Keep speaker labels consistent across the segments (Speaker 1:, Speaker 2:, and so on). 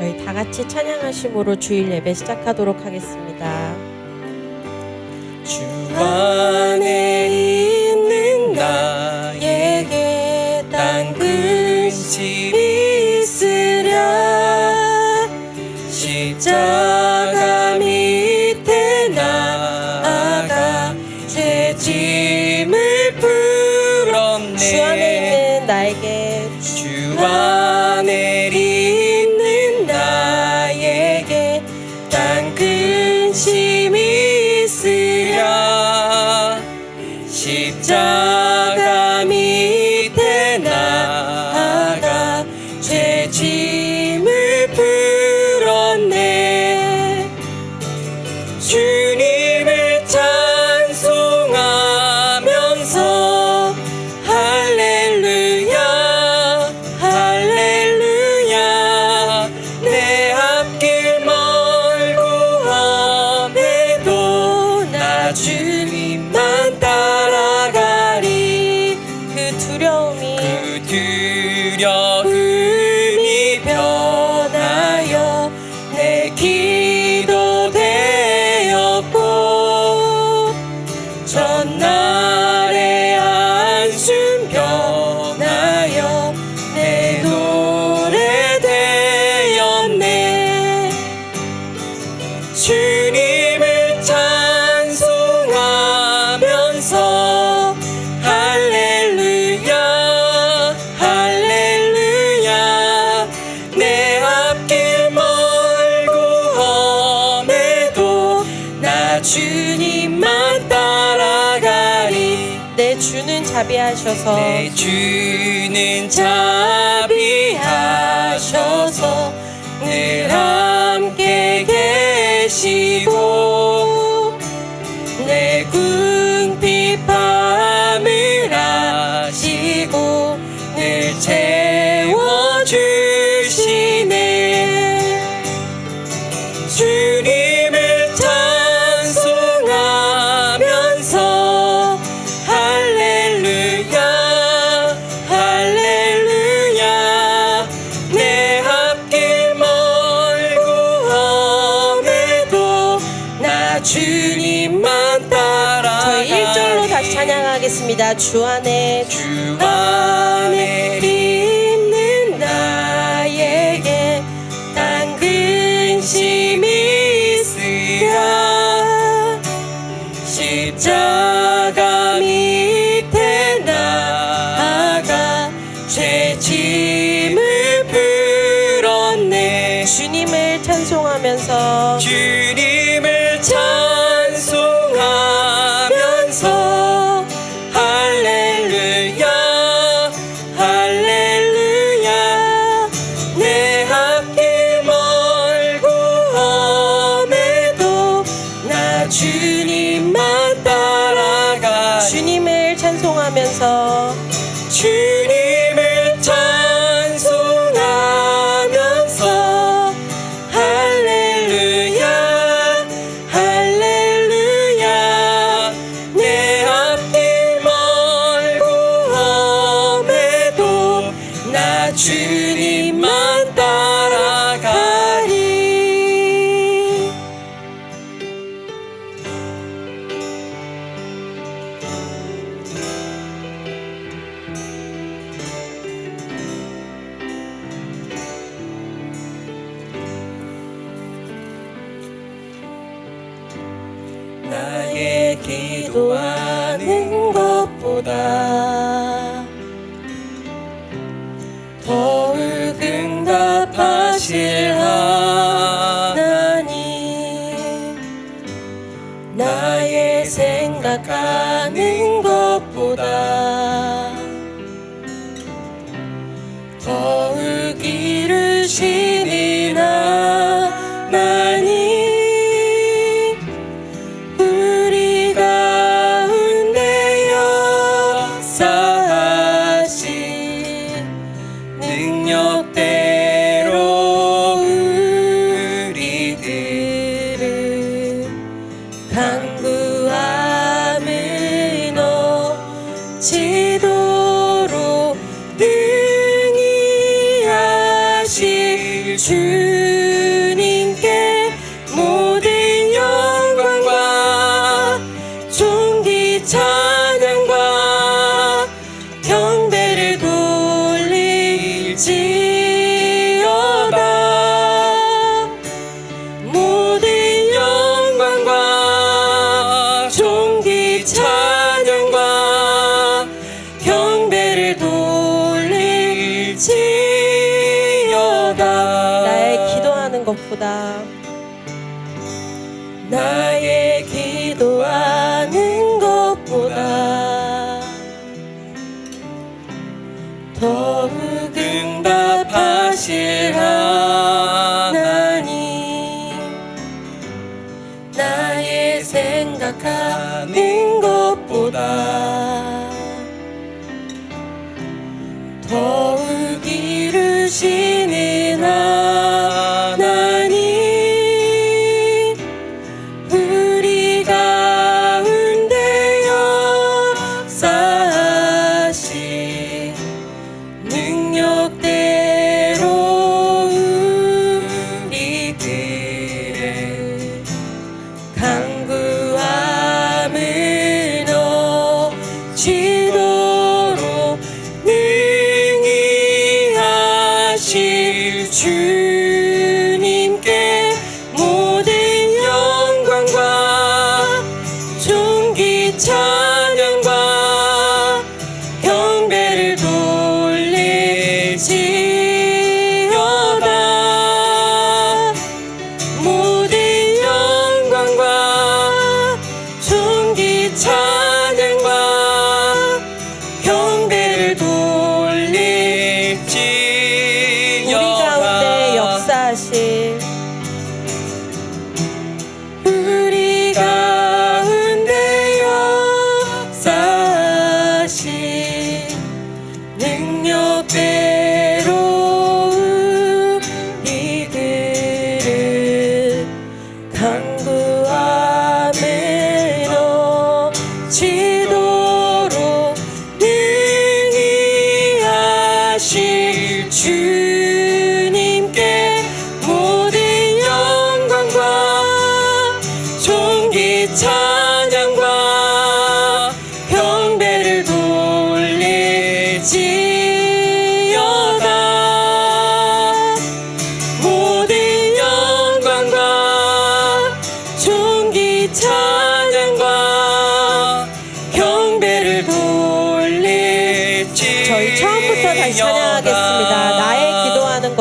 Speaker 1: 저희 다 같이 찬양하심으로 주일 예배 시작하도록 하겠습니다.
Speaker 2: 주 안에 있는 나에게 딴 근심이 있으랴 십자가 밑에 나아가 제 짐을 풀었네
Speaker 1: 주 안에 있는 나에게
Speaker 2: 주 안... 주님만 따라가리. 내
Speaker 1: 주는 자비하셔서.
Speaker 2: 내 주는 자비하셔서 늘 버릇 응답하실 것보다.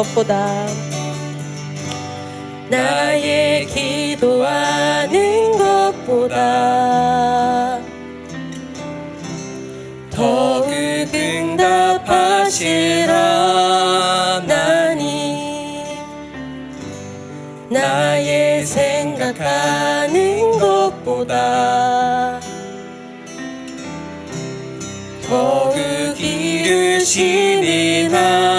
Speaker 2: 것보다
Speaker 1: 나의 기도하는 것보다 더욱 응답하시라 나니 나의 생각하는 것보다 더욱 그
Speaker 2: 이루시니 나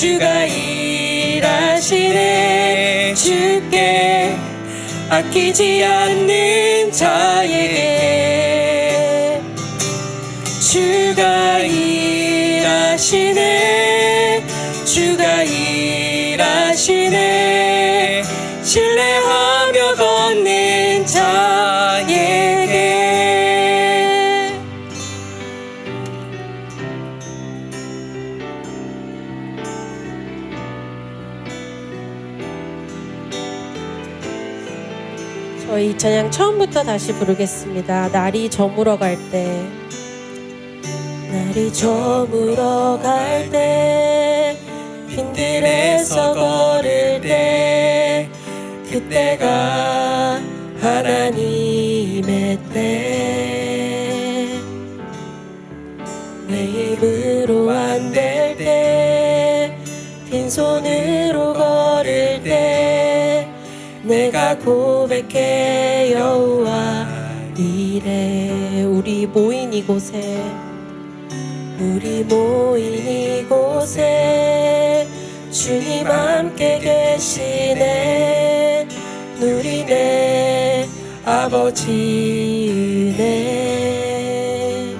Speaker 2: 주가 일하시네. 주께 아끼지 않는 자에게 주가 일하시네. 주가 일하시네. 신뢰
Speaker 1: 찬양 처음부터 다시 부르겠습니다. 날이 저물어 갈 때. 날이 저물어 갈 때. 빈들에서 걸을 때. 그때가 하나님의 때. 내 힘으로 안 될 때. 빈손으로 걸을 고백해 여호와 이래. 우리 모인 이곳에 우리 모인 이곳에 주님 함께 계시네. 누리네 아버지 은혜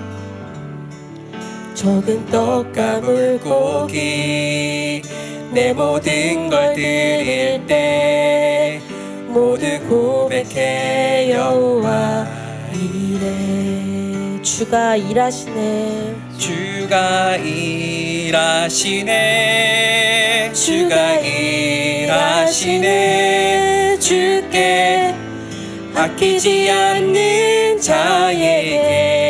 Speaker 1: 적은 떡과 물고기 내 모든 걸 드릴 때 모두 고백해 여호와. 이래. 주가 일하시네.
Speaker 2: 주가 일하시네. 주가 일하시네. 주께 아끼지 않는 자에게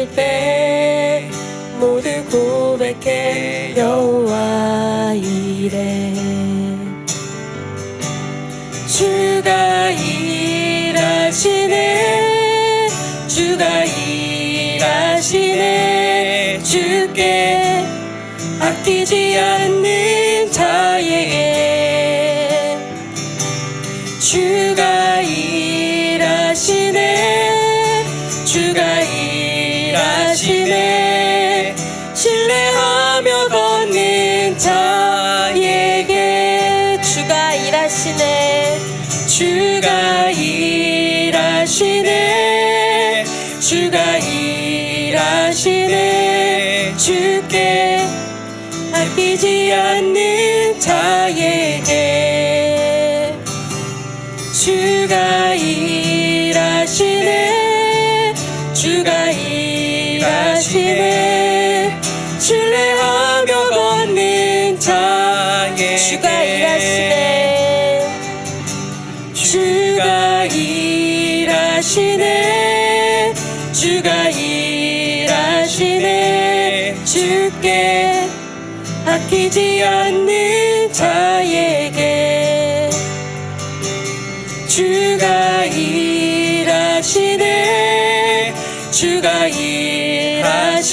Speaker 2: 주께 아끼지 않는 자에게 아끼지 않는 자에게 주가 일하시네 주가 일하시네